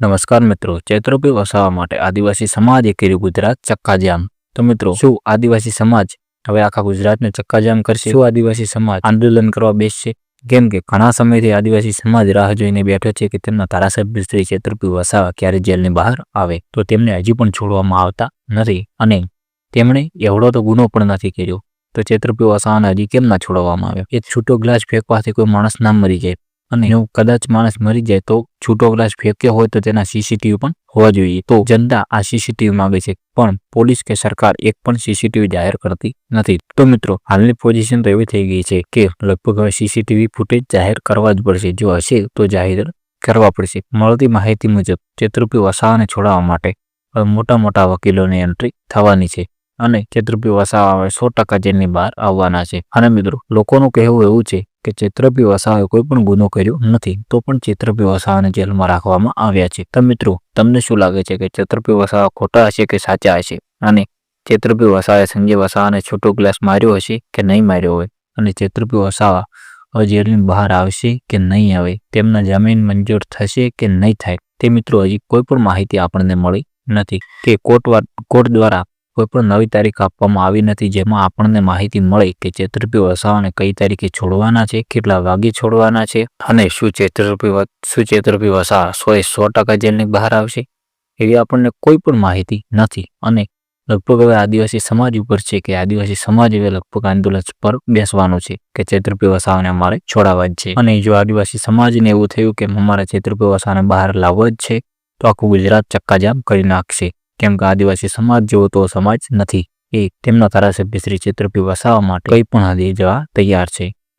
નમસ્કાર મિત્રો ચૈત્રોપી વસાવવા માટે આદિવાસી સમાજે કર્યું ગુજરાત ચક્કાજામ. તો મિત્રો, શું આદિવાસી સમાજ? હવે આખા ગુજરાતને ચક્કાજામ કરશે. શું આદિવાસી સમાજ આંદોલન કરવા બેસશે? કેમ કે ઘણા સમયથી આદિવાસી સમાજ રાહ જોઈને બેઠો છે કે તેમના ધારાસભ્ય શ્રી ચેત્રપી વસાવા ક્યારે જેલની બહાર આવે? તો તેમને હજી પણ છોડવામાં આવતા નથી અને તેમણે એવડો તો ગુનો પણ નથી કર્યો. તો ચૈત્રપી વસાવાને હજી કેમ ના છોડવામાં આવ્યો એ છૂટો ગ્લાસ ફેંકવાથી કોઈ માણસ ના મરી જાય. અને એવું કદાચ માણસ મરી જાય તો છૂટો ગ્લાસ ફેંક્યો હોય તો તેના સીસીટીવી પણ હોવા જોઈએ. તો જનતા આ સીસીટીવી માંગે છે પણ પોલીસ કે સરકાર એક પણ સીસીટીવી જાહેર કરતી નથી. તો મિત્રો હાલની પોઝિશન તો એવી થઈ ગઈ છે કે લગભગ હવે સીસીટીવી ફૂટેજ જાહેર કરવા જ પડશે. જો હશે તો જાહેર કરવા પડશે. મળતી માહિતી મુજબ ચેતરૂપી વસાવાને છોડાવવા માટે મોટા મોટા વકીલોની એન્ટ્રી થવાની છે અને ચેતરૂપી વસાવા સો ટકા જેલની બહાર આવવાના છે. અને મિત્રો લોકોનું કહેવું એવું છે કે ચેત્રપી વસાવાએ કોઈ પણ ગુનો કર્યો નથી, તો પણ ચેત્રપી વસાવાને જેલમાં રાખવામાં આવ્યા છે. તો મિત્રો, તમને શું લાગે છે કે ચેત્રપી વસાવા ખોટા હશે કે સાચા હશે? અને ચેત્રપી વસાવાએ સંજય વસાવાને છોટો ગ્લાસ માર્યો હશે કે નહીં માર્યો હોય? અને ચેત્રપી વસાવા જેલની બહાર આવશે કે નહીં આવે? તેમના જામીન મંજૂર થશે કે નહીં થાય? તે મિત્રો, હજી કોઈ પણ માહિતી આપણને મળી નથી કે કોર્ટ કોર્ટ દ્વારા કોઈ પણ નવી તારીખ આપવામાં આવી નથી, જેમાં આપણને માહિતી મળે કે ચેતરપી વસાવાને કઈ તારીખે છોડવાના છે, કેટલા વાગે છોડવાના છે અને શું ચેતરપી શું વસાવા સો એ સો ટકા જેલની બહાર આવશે? એવી આપણને કોઈ પણ માહિતી નથી અને લગભગ હવે આદિવાસી સમાજ ઉપર છે કે આદિવાસી સમાજ હવે લગભગ આંદોલન પર બેસવાનું છે કે ચેતરપી વસાવાને અમારે છોડાવવા જ છે. અને જો આદિવાસી સમાજને એવું થયું કે અમારે ચેતરપી વસાવાને બહાર લાવવા જ છે, તો આખું ગુજરાત ચક્કાજામ કરી નાખશે. કેમ કે આદિવાસી સમાજ જેવો તો સમાજ નથી. એ તેમના ધારાસભ્ય શ્રી ચેત્રપી વસાવવા માટે કંઈ પણ હદે જવા તૈયાર છે.